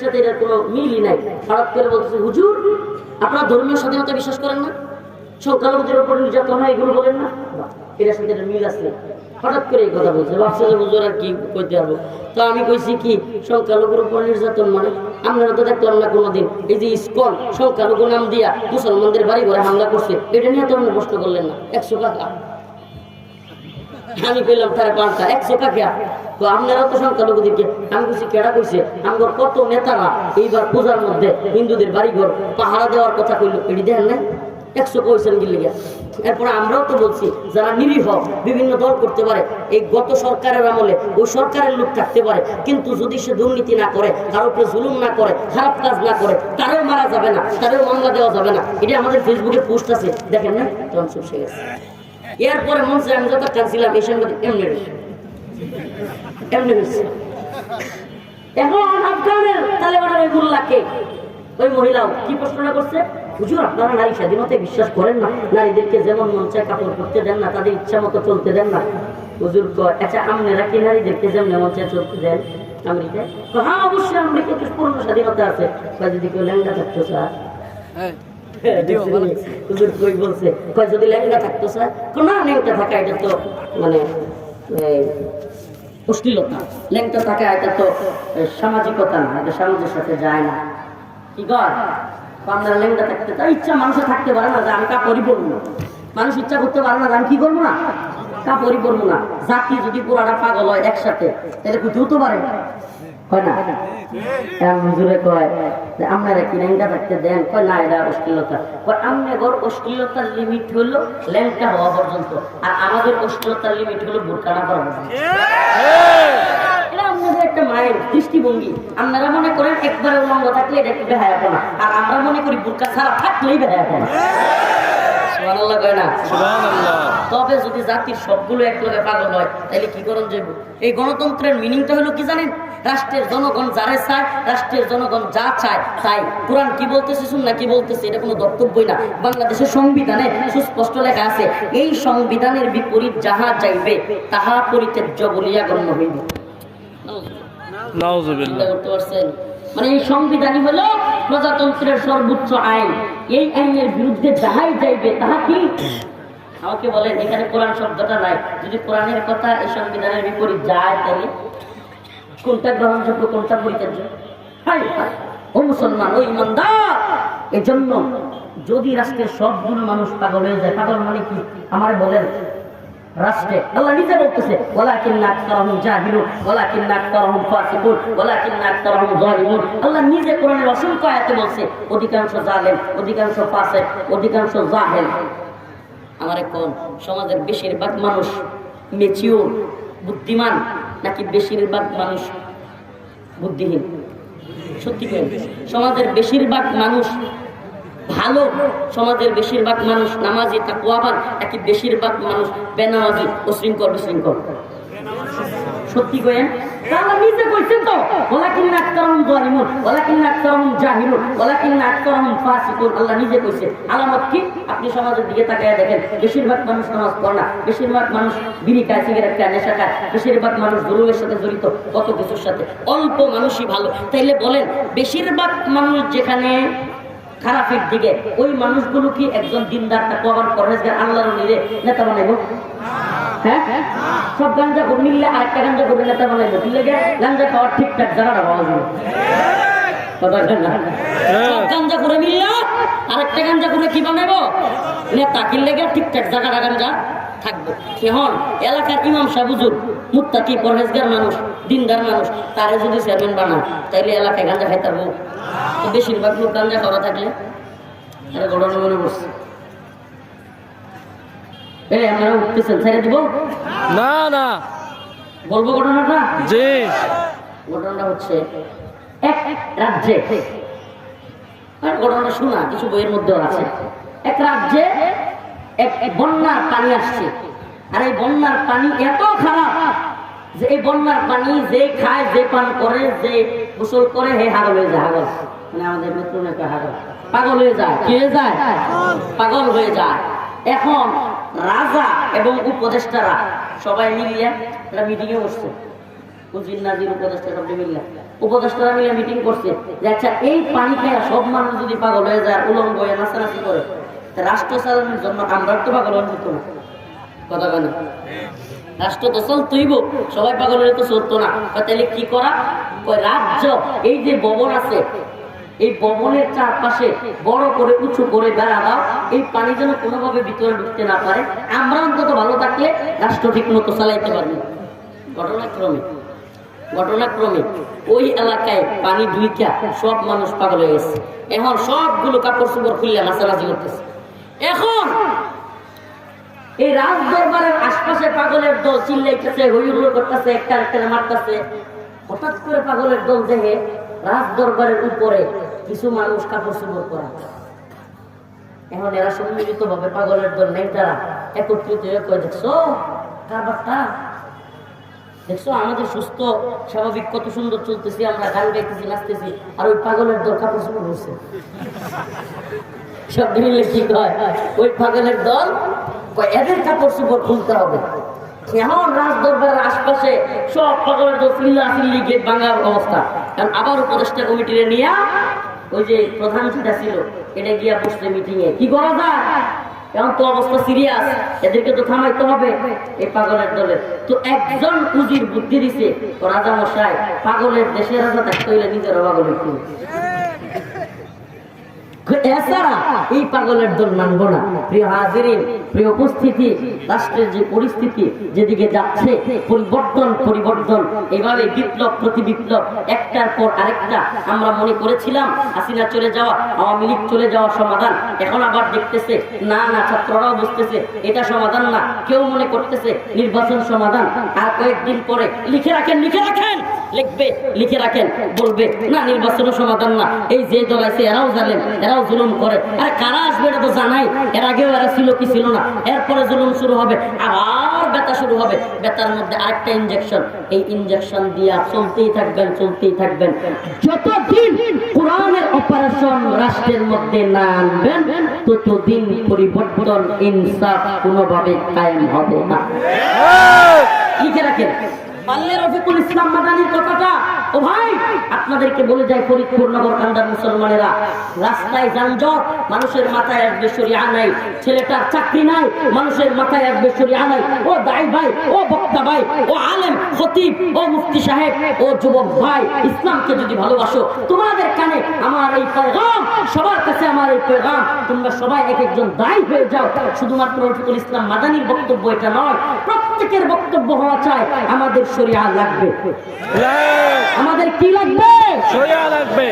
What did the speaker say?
সাথে এটার কোনো মিলই নাই। হঠাৎ করে বলতেছে হুজুর, আপনারা ধর্মীয় স্বাধীনতা বিশ্বাস করেন না? সংখ্যালঘুদের উপর নির্যাতন হয়, এগুলো বলেন না? এটার সাথে মিল আছে। হঠাৎ করে এই কথা বলছে। ভাবছে যে হুজুর, আর কি কইতে পারব? তো আমি কইছি কি, সংখ্যালঘুর উপর নির্যাতন মানে? আমরা তো দেখলাম না কোনোদিন। এই যে ইস্কন, সংখ্যালঘু নাম দিয়া মুসলমানদের বাড়ি ঘরে হামলা করছে, এটা নিয়ে তো আপনি প্রশ্ন করলেন না। একশো টাকা আমি পেলাম তার পাল্টা, একশো টাকা তো আপনারাও তো সংখ্যালঘু দিকে, আমি কইছি কেডা কইছে? আমার কত নেতারা এইবার পূজার মধ্যে হিন্দুদের বাড়িঘর পাহারা দেওয়ার কথা কইল, এটি দেখেন না একশো গিলে গিয়া এরপরে আমরাও তো বলছি, যারা নিরীহ বিভিন্ন দল করতে পারে, এই গত সরকারের আমলে ওই সরকারের লোক থাকতে পারে, কিন্তু যদি সে দুর্নীতি না করে কারোর উপরে জুলুম না করে, খারাপ কাজ না করে, তারও মারা যাবে না, তারও মামলা দেওয়া যাবে না। এটা আমাদের ফেসবুকে পোস্ট আছে, দেখেন না? তখন চুপ সে গেছে। এরপরে মঞ্চে আমি যত কাঁদছিলাম এই সঙ্গে এমনি। এমনি। এখন আফগানের তালেবানের ওই মোল্লাকে ওই মহিলাও কি প্রশ্নটা করছে? হুজুর আপনারা নারী স্বাধীনতায় বিশ্বাস করেন না? নারীদেরকে যেমন মন চায় কাপড় করতে দেন না তাদের ইচ্ছা মতো চলতে দেন না। হুজুর আচ্ছা আপনারা কি নারীদেরকে যেমন মন চায় চলতে দেন? আমেরিকায়। তো হ্যাঁ অবশ্যই আমেরিকায় তো পূর্ণ স্বাধীনতা আছে? কয় যদি কেউ লেহেঙ্গা থাকতো স্যার? হুজুর কই বলছে কয় যদি লেহেঙ্গা থাকতো স্যার? না লেহেঙ্গা থাকা এটা তো মানে অশ্লীলতা। লেংটা থাকা এটা তো সামাজিকতা না, এটা সমাজের সাথে যায় না। কি কর আপনারা লেংটা থাকতে তার ইচ্ছা মানুষে থাকতে পারে না যে আমি কা পরিপূর্ণ মানুষ ইচ্ছা করতে পারে না আমি কি করব না? তা পরিপূর্ণ না। জাতি যদি পুরাটা পাগল হয় একসাথে, তাহলে বুঝতেও দ্রুত পারে হয় না? হুজুরে কয় যে আপনারা কি লেংটা থাকতে দেন? কয় না এটা অশ্লীলতা। কয় আপনার অশ্লীলতার লিমিট হলো ল্যাংটা হওয়া পর্যন্ত আর আমাদের অশ্লীলতার লিমিট হলো বোরকানা করা পর্যন্ত। এটা আমাদের একটা মায়ের দৃষ্টিভঙ্গি। আপনারা মনে করেন একবারে উলঙ্গ থাকলে এটা একটু বেহায়াপনা আর আমরা মনে করি বুরকা ছাড়া থাকলেই বেহায়াপনা তবে যদি জাতির সবগুলো এক লগে পাগল হয় তাহলে কি করণ যাইব? এই গণতন্ত্রের মিনিংটা হলো কি জানেন? রাষ্ট্রের জনগণ যারে চায় রাষ্ট্রের জনগণ যা চায় তাই কোরআন কি বলতেছে শুন না কি বলতেছে এটা কোনো বক্তব্যই না। বাংলাদেশের সংবিধানে সুস্পষ্ট লেখা আছে এই সংবিধানের বিপরীত যাহা যাইবে তাহা পরিত্যাজ্য বলিয়া গণ্য হইবে। মানে এই সংবিধানই হলো প্রজাতন্ত্রের সর্বোচ্চ আইন। এই আইনের বিরুদ্ধে যাহাই যাইবে তাহা কি? আমাকে বলেন এখানে কোরআন শব্দটা নাই। যদি কোরআনের কথা এই সংবিধানের বিপরীত যায় তাহলে? কোনটা গ্রহণযোগ্য, কোনটা পরিত্যাজ্য ও মুসলমান, ও ইমানদার। এজন্য যদি রাষ্ট্রের সবগুলো মানুষ পাগল হয়ে যায়, পাগল মানে কি? আমার বলেন, রাষ্ট্রে, আল্লাহ নিজে বলতেছে ওয়ালাকিন আকতারহুম জাহিলুন ওয়ালাকিন আকতারহুম ফাসিকুন ওয়ালাকিন আকতারহুম জালিমুন আল্লাহ নিজে কোরআনের অসংখ্য আয়াতে বলছে, অধিকাংশ জালেম, অধিকাংশ ফাসিক, অধিকাংশ জাহেল। আমার কোন? সমাজের বেশিরভাগ মানুষ মেচিওর বুদ্ধিমান। নাকি বেশিরভাগ মানুষ বুদ্ধিহীন? সত্যি করে সমাজের বেশিরভাগ মানুষ ভালো, সমাজের বেশিরভাগ মানুষ নামাজি তাকুয়াবান নাকি বেশিরভাগ মানুষ বেনামাজি ও শৃঙ্খল বিশৃঙ্খল সত্যি কয়েন আল্লাহ নিজে তো, ওলাকিন জালিমুন, ওলাকিন জাহিলুন, ওলাকিন ফাসিকুন, আল্লাহ নিজে কইছে। আলামত কি? আপনি সমাজের দিকে তাকায় দেখেন, বেশিরভাগ মানুষ নামাজ পড়ে না, বেশিরভাগ মানুষ বিড়ি খায়, সিগারেট খায়, নেশা খায়, বেশিরভাগ মানুষ সাথে জড়িত, কত কিছুর সাথে। অল্প মানুষই ভালো। তাইলে বলেন, বেশিরভাগ মানুষ যেখানে খারাপের দিকে, ওই মানুষগুলো কি একজন দিনদার তাকুয়াবান পরহেজগার আল্লাহর নিরে নেতা বানাইবো? হ্যাঁ সব গাঞ্জা করে নিলে আরেকটা গাঞ্জা করে নেতা বানাইবো কি লেগে গাঞ্জা খাওয়ার ঠিকঠাক জায়গাটা পাওয়া যাবে। গাঞ্জা করে নিলে আরেকটা গাঞ্জা করে কি নেতা লেগে ঠিকঠাক জায়গাটা গাঞ্জা থাকব। এখন এলাকার ইমাম সাহুজুর মুত্তাকি পরহেজগার মানুষ দিনদার মানুষ তারে যদি চেয়ারম্যান বানায় তাইলে এলাকায় গাঞ্জা খাইতে পারব। তো বেশিরভাগ লোক গাঞ্জা করা থাকলে এটা ঘটনা মনে পড়ছে। এই আপনারা উঠতেছেন ছেড়ে দিব না না। বলব ঘটনাটা? জি। ঘটনাটা হচ্ছে এক রাজ্যে আর ঘটনাটা শোনা কিছু বইয়ের মধ্যেও আছে। এক রাজ্যে এক বন্যার পানি আসছে। আর এই বন্যার পানি এত খারাপ যে এই বন্যার পানি যে খায় যে পান করে যে গোসল করে হে হাগল হয়ে যায় হাগল। মানে আমাদের মেট্রো নেতা হাগল। পাগল হয়ে যায় কি হয়ে যায় পাগল হয়ে যায়। এখন রাজা এবং উপদেষ্টারা সবাই মিলিয়া একটা মিটিংয়ে বসছে। কুজির নাজির উপদেষ্টা মিলিয়ে। উপদেষ্টারা মিলে মিটিং করছে আচ্ছা এই পানি খেয়ে সব মানুষ যদি পাগল হয়ে যায়, উলঙ্গ হয়ে নাচানাচি করে রাষ্ট্র চালানোর জন্য আমরা তো পাগল হওয়ার মতো না। কথা কেন রাষ্ট্র তো চলতইব, সবাই পাগল হলে তো চলতো না। তাহলে কি করা? রাজ্য, এই যে ভবন আছে এই ভবনের চারপাশে বড় করে, উঁচু করে বেড়া দাও এই পানি যেন কোনোভাবে ভিতরে ঢুকতে না পারে। আমরা অন্তত ভালো থাকলে রাষ্ট্র ঠিক মতো চালাইতে পারব। ঘটনাক্রমে ঘটনাক্রমে ওই এলাকায় পানি ঢুইকা সব মানুষ পাগল হয়ে গেছে। এখন সবগুলো কাপড় চোপড় খুললে নাচানাচি করতেছে। এখন এই রাজ দরবারের আশপাশে পাগলের দল চিল্লাইতেছে হইহুল্লো করতেছে, একটা একটা মারতেছে। হঠাৎ করে পাগলের দল দেখে রাজ দরবারের উপরে কিছু মানুষ কাপড় চোপড় করা এখন এরা সম্মিলিত ভাবে পাগলের দল নেতারা একত্রিত হয়ে কয়ে, দেখছ? কারবারটা? দেখছ? আমাদের সুস্থ, স্বাভাবিক কত সুন্দর চলতেছি, আমরা গান গাইতেছি, নাচতেছি, আর ওই পাগলের দল কাপড় চোপড় করছে সব মিলে কি হয় ওই পাগলের দল এদের কাপড় চোপড় খুলতে হবে। এখন রাজ দরবারের আশপাশে সব পাগলের দল চিল্লা চিল্লি গেট ভাঙার অবস্থা। কারণ আবার উপদেষ্টা কমিটিরে নিয়ে ওই যে প্রধান যেটা ছিল, এটা গিয়া বসছে মিটিং এ। কি করা যায়? এখন তো অবস্থা সিরিয়াস এদেরকে তো থামাইতে হবে এই পাগলের দলে। তো একজন পুঁজির বুদ্ধি দিছে রাজা মশাই, পাগলের দেশের রাজা থাকতে হইলে নিজের পাগল এছাড়া এই পাগলের দল মানব না। প্রিয় হাজিরিন প্রিয় উপস্থিতি, রাষ্ট্রের যে পরিস্থিতি যেদিকে যাচ্ছে, পরিবর্তন পরিবর্তন, এভাবে বিপ্লব প্রতি বিপ্লব একটার পর আরেকটা আমরা মনে করেছিলাম, হাসিনা চলে যাওয়া, আওয়ামী লীগ চলে যাওয়া সমাধান, এখন আবার দেখতেছে, না না, ছাত্ররাও বুঝতেছে, এটা সমাধান না, কেউ মনে করতেছে নির্বাচন সমাধান, আর কয়েকদিন পরে লিখে রাখেন লিখে রাখেন, লিখবে, লিখে রাখেন, বলবে, না নির্বাচন সমাধান না, এই যে দল আছে, এরাও জানেন এরাও জুলুম করে, আরে কারা আসবে এটা তো জানাই, এর আগেও এরা ছিল কি ছিল না এরপরে জুলুম শুরু হবে আবার ব্যথা শুরু হবে। ব্যথার মধ্যে আরেকটা ইনজেকশন এই ইনজেকশন দিয়া চলতেই থাকবেন চলতেই থাকবেন। যতদিন কোরআনের অপারেশন রাষ্ট্রের মধ্যে না আনবেন ততদিন পরিবর্তন ইনসাফ কোনোভাবে কায়েম হবে না। লিখে রাখেন পাল্লে রফিকুল ইসলাম মাদানির কথাটা ও ভাই, আপনাদেরকে বলে যায় ফরিদপুর নগর কান্দার মুসলমানেরা, রাস্তায় যানজট, মানুষের মাথায় আসবে সরিয়া নাই, ছেলেটার চাকরি নাই, মানুষের মাথায় আসবে সরিয়া নাই। ও দাই ভাই, ও বক্তা ভাই, ও আলেম, খতিব, ও মুফতি সাহেব, ও যুবক ভাই, ইসলামকে যদি ভালোবাসো, তোমাদের কানে আমার এই পেগাম সবার কাছে আমার এই পেগাম তোমরা সবাই এক একজন দায়ী হয়ে যাও। শুধুমাত্র রফিকুল ইসলাম মাদানির বক্তব্য এটা নয়, প্রত্যেকের বক্তব্য হওয়া চাই, আমাদের শরিয়া লাগবে। আমাদের কি লাগবে? সোজা লাগবে।